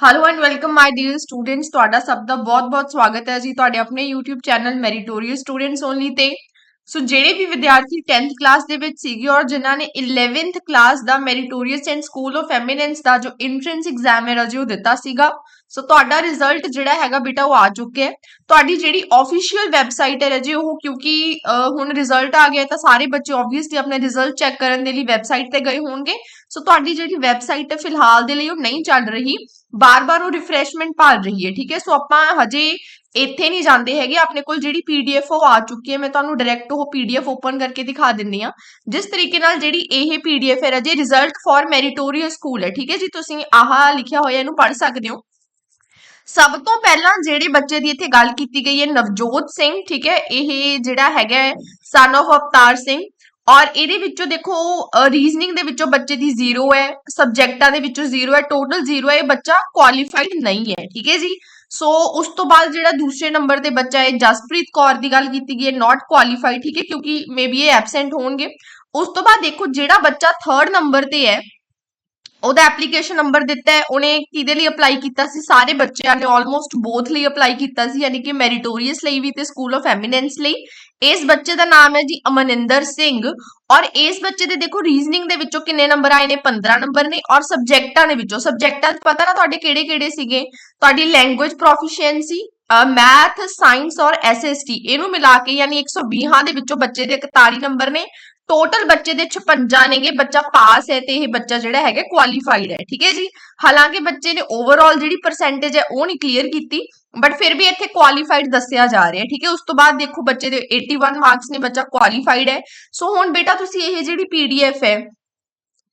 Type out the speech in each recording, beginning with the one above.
Hello and welcome my dear students ਤੁਹਾਡਾ ਸਭ ਦਾ ਬਹੁਤ-ਬਹੁਤ ਸਵਾਗਤ ਹੈ ਜੀ ਤੁਹਾਡੇ ਆਪਣੇ YouTube channel meritorious students only ਤੇ। ਸੋ ਜਿਹੜੇ ਵੀ ਵਿਦਿਆਰਥੀ 10th ਕਲਾਸ ਦੇ ਵਿੱਚ ਸੀਗੇ ਔਰ ਜਿਨ੍ਹਾਂ ਨੇ 11th class the meritorious and school of eminence ਦਾ ਜੋ ਐਂਟਰੈਂਸ ਐਗਜ਼ਾਮ ਹੈ, ਰਾਜੇ ਉਹ ਦਿੱਤਾ ਸੀਗਾ। ਸੋ ਤੁਹਾਡਾ ਰਿਜ਼ਲਟ ਜਿਹੜਾ ਹੈਗਾ ਬੇਟਾ ਉਹ ਆ ਚੁੱਕਿਆ ਹੈ। ਤੁਹਾਡੀ ਜਿਹੜੀ ਆਫੀਸ਼ੀਅਲ ਵੈਬਸਾਈਟ ਹੈ ਜੀ ਉਹ, ਕਿਉਂਕਿ ਹੁਣ ਰਿਜ਼ਲਟ ਆ ਗਿਆ ਤਾਂ ਸਾਰੇ ਬੱਚੇ ਆਬਵੀਅਸਲੀ ਆਪਣੇ ਰਿਜ਼ਲਟ ਚੈੱਕ ਕਰਨ ਦੇ ਲਈ ਵੈਬਸਾਈਟ ਤੇ ਗਏ ਹੋਣਗੇ। ਸੋ ਤੁਹਾਡੀ ਜਿਹੜੀ ਵੈਬਸਾਈਟ ਹੈ ਫਿਲਹਾਲ ਦੇ ਲਈ ਉਹ ਨਹੀਂ ਚੱਲ ਰਹੀ। ਬਾਰ-ਬਾਰ ਉਹ ਰਿਫਰੈਸ਼ਮੈਂਟ ਭਾਲ ਰਹੀ ਹੈ, ਠੀਕ ਹੈ? ਸੋ ਆਪਾਂ ਹਜੇ ਇੱਥੇ ਨਹੀਂ ਜਾਂਦੇ ਹੈਗੇ। ਆਪਣੇ ਕੋਲ ਜਿਹੜੀ ਪੀਡੀਐਫ ਉਹ ਆ ਚੁੱਕੀ ਹੈ। ਮੈਂ ਤੁਹਾਨੂੰ ਡਾਇਰੈਕਟ ਉਹ ਪੀਡੀਐਫ ਓਪਨ ਕਰਕੇ ਦਿਖਾ ਦਿੰਨੀ ਆ ਜਿਸ ਤਰੀਕੇ ਨਾਲ ਜਿਹੜੀ ਇਹ ਪੀਡੀਐਫ ਹੈ ਰਜੇ ਰਿਜ਼ਲਟ ਫॉर ਮੈਰੀਟੋਰੀਅਸ ਸਕੂਲ ਹੈ, ਠੀਕ ਹੈ? ਜੀ, ਤੁਸੀਂ ਆਹ ਲਿਖਿਆ ਹੋਇਆ ਇਹਨੂੰ ਪੜ੍ਹ ਸਕਦੇ ਹੋ। ਸਭ ਤੋਂ ਪਹਿਲਾਂ ਜਿਹੜੇ ਬੱਚੇ ਦੀ ਇੱਥੇ ਗੱਲ ਕੀਤੀ ਗਈ ਹੈ ਨਵਜੋਤ ਸਿੰਘ, ਠੀਕ ਹੈ, ਇਹ ਜਿਹੜਾ ਹੈਗਾ ਸਨ of ਅਵਤਾਰ ਸਿੰਘ ਔਰ ਇਹਦੇ ਵਿੱਚੋਂ ਦੇਖੋ ਰੀਜ਼ਨਿੰਗ ਦੇ ਵਿੱਚੋਂ ਬੱਚੇ ਦੀ 0 ਹੈ ਸਬਜੈਕਟਾਂ ਦੇ ਵਿੱਚੋਂ 0 ਹੈ ਟੋਟਲ 0 ਹੈ, ਇਹ ਬੱਚਾ ਕੁਆਲੀਫਾਈਡ ਨਹੀਂ ਹੈ, ਠੀਕ ਹੈ ਜੀ। ਸੋ ਉਸ ਤੋਂ ਬਾਅਦ ਜਿਹੜਾ ਦੂਸਰੇ ਨੰਬਰ ਤੇ ਬੱਚਾ ਹੈ, ਜਸਪ੍ਰੀਤ ਕੌਰ ਦੀ ਗੱਲ ਕੀਤੀ ਗਈ ਹੈ ਨਾਟ ਕੁਆਲੀਫਾਈਡ ਠੀਕ ਹੈ, ਕਿਉਂਕਿ ਮੇਬੀ ਇਹ ਐਬਸੈਂਟ ਹੋਣਗੇ। ਉਸ ਤੋਂ ਬਾਅਦ ਦੇਖੋ, ਜਿਹੜਾ ਬੱਚਾ 3rd ਨੰਬਰ ਤੇ ਹੈ ਉਹਦਾ ਐਪਲੀਕੇਸ਼ਨ ਨੰਬਰ ਦਿੱਤਾ ਹੈ, ਉਹਨੇ ਕਿਹਦੇ ਲਈ ਅਪਲਾਈ ਕੀਤਾ ਸੀ? ਸਾਰੇ ਬੱਚਿਆਂ ਨੇ ਆਲਮੋਸਟ ਬੋਥ ਲਈ ਅਪਲਾਈ ਕੀਤਾ ਸੀ, ਯਾਨੀ ਕਿ ਮੈਰੀਟੋਰੀਅਸ ਲਈ ਵੀ ਤੇ ਸਕੂਲ ਆਫ ਐਮੀਨੈਂਸ ਲਈ। ਇਸ ਬੱਚੇ ਦਾ ਨਾਮ ਹੈ ਜੀ ਅਮਨਿੰਦਰ ਸਿੰਘ ਔਰ ਇਸ ਬੱਚੇ ਦੇ ਦੇਖੋ ਰੀਜ਼ਨਿੰਗ ਦੇ ਵਿੱਚੋਂ ਕਿੰਨੇ ਨੰਬਰ ਆਏ ਨੇ? 15 ਨੰਬਰ ਨੇ ਔਰ ਸਬਜੈਕਟਾਂ ਦੇ ਵਿੱਚੋਂ। ਸਬਜੈਕਟਾਂ ਚ ਪਤਾ ਨਾ ਤੁਹਾਡੇ ਕਿਹੜੇ ਕਿਹੜੇ ਸੀਗੇ? ਤੁਹਾਡੀ ਲੈਂਗੁਏਜ ਪ੍ਰੋਫੀਸ਼ੀਐਂਸੀ ਮੈਥ ਸਾਇੰਸ ਔਰ ਐਸਐਸਟੀ ਇਹਨੂੰ ਮਿਲਾ ਕੇ ਯਾਨੀ 120 ਦੇ ਵਿੱਚੋਂ ਬੱਚੇ ਦੇ 41 ਨੰਬਰ ਨੇ। ਟੋਟਲ ਬੱਚੇ ਦੇ 56 ਨੇਗੇ, ਬੱਚਾ ਪਾਸ ਹੈ ਤੇ ਇਹ ਬੱਚਾ ਜਿਹੜਾ ਹੈਗਾ ਕੁਆਲੀਫਾਈਡ ਹੈ, ਠੀਕ ਹੈ ਜੀ? ਹਾਲਾਂਕਿ ਬੱਚੇ ਨੇ ਓਵਰਆਲ ਜਿਹੜੀ ਪਰਸੈਂਟੇਜ ਹੈ ਉਹ ਨਹੀਂ ਕਲੀਅਰ ਕੀਤੀ ਬਟ ਫਿਰ ਵੀ ਇੱਥੇ ਕੁਆਲੀਫਾਈਡ ਦੱਸਿਆ ਜਾ ਰਿਹਾ, ਠੀਕ ਹੈ? ਉਸ ਤੋਂ ਬਾਅਦ ਦੇਖੋ ਬੱਚੇ ਦੇ 81 ਮਾਰਕਸ ਨੇ, ਬੱਚਾ ਕੁਆਲੀਫਾਈਡ ਹੈ। ਸੋ ਹੁਣ ਬੇਟਾ ਤੁਸੀਂ ਇਹ ਜਿਹੜੀ ਪੀਡੀਐਫ ਹੈ,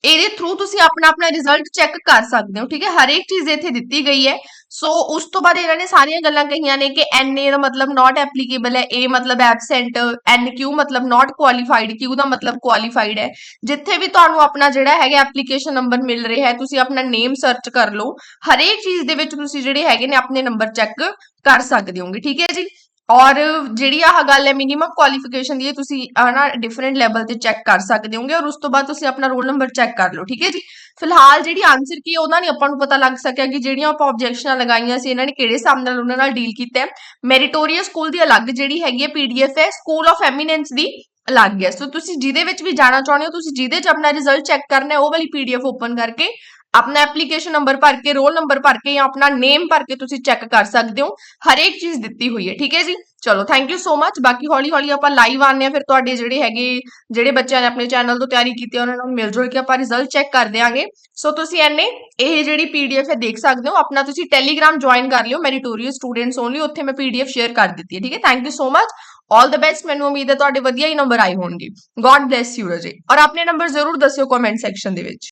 ਇਹਦੇ ਥਰੂ ਤੁਸੀਂ ਆਪਣਾ ਆਪਣਾ ਰਿਜ਼ਲਟ ਚੈੱਕ ਕਰ ਸਕਦੇ ਹੋ, ਠੀਕ ਹੈ? ਹਰ ਇੱਕ ਚੀਜ਼ ਇੱਥੇ ਦਿੱਤੀ ਗਈ ਹੈ। ਸੋ ਉਸ ਤੋਂ ਬਾਅਦ ਇਹਨਾਂ ਨੇ ਸਾਰੀਆਂ ਗੱਲਾਂ ਕਹੀਆਂ ਨੇ ਕਿ ਐਨਏ ਦਾ ਮਤਲਬ ਨਾਟ ਐਪਲੀਕੇਬਲ ਹੈ ਏ ਮਤਲਬ ਐਬਸੈਂਟ ਐਨਕਿਊ ਮਤਲਬ ਨਾਟ ਕੁਆਲੀਫਾਈਡ ਕਿਊ ਦਾ ਮਤਲਬ ਕੁਆਲੀਫਾਈਡ ਹੈ। ਜਿੱਥੇ ਵੀ ਤੁਹਾਨੂੰ ਆਪਣਾ ਜਿਹੜਾ ਹੈਗਾ ਐਪਲੀਕੇਸ਼ਨ ਨੰਬਰ ਮਿਲ ਰਿਹਾ ਹੈ, ਤੁਸੀਂ ਆਪਣਾ ਨੇਮ ਸਰਚ ਕਰ ਲਓ। ਹਰੇਕ ਚੀਜ਼ ਦੇ ਵਿੱਚ ਤੁਸੀਂ ਜਿਹੜੇ ਹੈਗੇ ਨੇ, ਆਪਣੇ ਨੰਬਰ ਚੈੱਕ ਕਰ ਸਕਦੇ ਹੋਗੇ। ਠੀਕ ਹੈ ਜੀ? ਔਰ ਜਿਹੜੀ ਆਹ ਗੱਲ ਹੈ ਮਿਨੀਮਮ ਕੁਆਲੀਫਿਕੇਸ਼ਨ ਦੀ ਤੁਸੀਂ ਹਨਾ ਡਿਫਰੈਂਟ ਲੈਵਲ ਤੇ ਚੈੱਕ ਕਰ ਸਕਦੇ ਹੋਗੇ ਔਰ ਉਸ ਤੋਂ ਬਾਅਦ ਤੁਸੀਂ ਆਪਣਾ ਰੋਲ ਨੰਬਰ ਚੈੱਕ ਕਰ ਲਓ, ਠੀਕ ਹੈ ਜੀ? ਫਿਲਹਾਲ ਜਿਹੜੀ ਆਨਸਰ ਕੀ ਉਹਦਾ ਨਹੀਂ ਆਪਾਂ ਨੂੰ ਪਤਾ ਲੱਗ ਸਕਿਆ ਕਿ ਜਿਹੜੀਆਂ ਆਪਾਂ ਆਬਜੈਕਸ਼ਨਾਂ ਲਗਾਈਆਂ ਸੀ, ਇਹਨਾਂ ਨੇ ਕਿਹੜੇ ਹਿਸਾਬ ਨਾਲ ਉਹਨਾਂ ਨਾਲ ਡੀਲ ਕੀਤਾ ਹੈ। ਮੈਰੀਟੋਰੀਅਸ ਸਕੂਲ ਦੀ ਅਲੱਗ ਜਿਹੜੀ ਹੈਗੀ ਹੈ ਪੀਡੀਐਫ ਹੈ ਸਕੂਲ ਆਫ ਐਮੀਨੈਂਸ ਦੀ ਅਲੱਗ ਹੈ। ਸੋ ਤੁਸੀਂ ਜਿਹਦੇ ਵਿੱਚ ਵੀ ਜਾਣਾ ਚਾਹੁੰਦੇ ਹੋ, ਤੁਸੀਂ ਜਿਹਦੇ 'ਚ ਆਪਣਾ ਰਿਜ਼ਲਟ ਚੈੱਕ ਕਰਨਾ ਹੈ, ਉਹ ਵਾਲੀ ਪੀਡੀਐਫ ਓਪਨ ਕਰਕੇ ਆਪਣਾ ਐਪਲੀਕੇਸ਼ਨ ਨੰਬਰ ਭਰ ਕੇ ਰੋਲ ਨੰਬਰ ਭਰ ਕੇ ਜਾਂ ਆਪਣਾ ਨੇਮ ਭਰ ਕੇ ਤੁਸੀਂ ਚੈੱਕ ਕਰ ਸਕਦੇ ਹੋ। ਹਰੇਕ ਚੀਜ਼ ਦਿੱਤੀ ਹੋਈ ਹੈ, ਠੀਕ ਹੈ ਜੀ? ਚਲੋ ਥੈਂਕ ਯੂ ਸੋ ਮੱਚ ਬਾਕੀ ਹੌਲੀ ਹੌਲੀ ਆਪਾਂ ਲਾਈਵ ਆਉਂਦੇ ਆ ਫਿਰ ਤੁਹਾਡੇ ਜਿਹੜੇ ਹੈਗੇ, ਜਿਹੜੇ ਬੱਚਿਆਂ ਨੇ ਆਪਣੇ ਚੈਨਲ ਤੋਂ ਤਿਆਰੀ ਕੀਤੀ ਹੈ, ਉਹਨਾਂ ਨਾਲ ਮਿਲ ਜੁਲ ਕੇ ਆਪਾਂ ਰਿਜ਼ਲਟ ਚੈੱਕ ਕਰ ਦਿਆਂਗੇ। ਸੋ ਤੁਸੀਂ ਐਨੇ ਇਹ ਜਿਹੜੀ ਪੀਡੀਐਫ ਹੈ, ਦੇਖ ਸਕਦੇ ਹੋ। ਆਪਣਾ ਤੁਸੀਂ ਟੈਲੀਗ੍ਰਾਮ ਜੁਆਇਨ ਕਰ ਲਿਓ ਮੈਰੀਟੋਰੀਅਸ ਸਟੂਡੈਂਟਸ ਓਨਲੀ ਉੱਥੇ ਮੈਂ ਪੀਡੀਐਫ ਸ਼ੇਅਰ ਕਰ ਦਿੱਤੀ ਹੈ, ਠੀਕ ਹੈ? Thank you so much all the best ਮੈਨੂੰ ਉਮੀਦ ਹੈ ਤੁਹਾਡੇ ਵਧੀਆ ਹੀ ਨੰਬਰ ਆਏ ਹੋਣਗੇ। ਗੋਡ ਬlesਸ ਯੂ ਰਜੇ ਔਰ ਆਪਣੇ ਨੰਬਰ ਜ਼ਰੂਰ ਦੱਸਿਓ ਕਮੈਂਟ ਸੈਕਸ਼ਨ ਦੇ ਵਿੱਚ।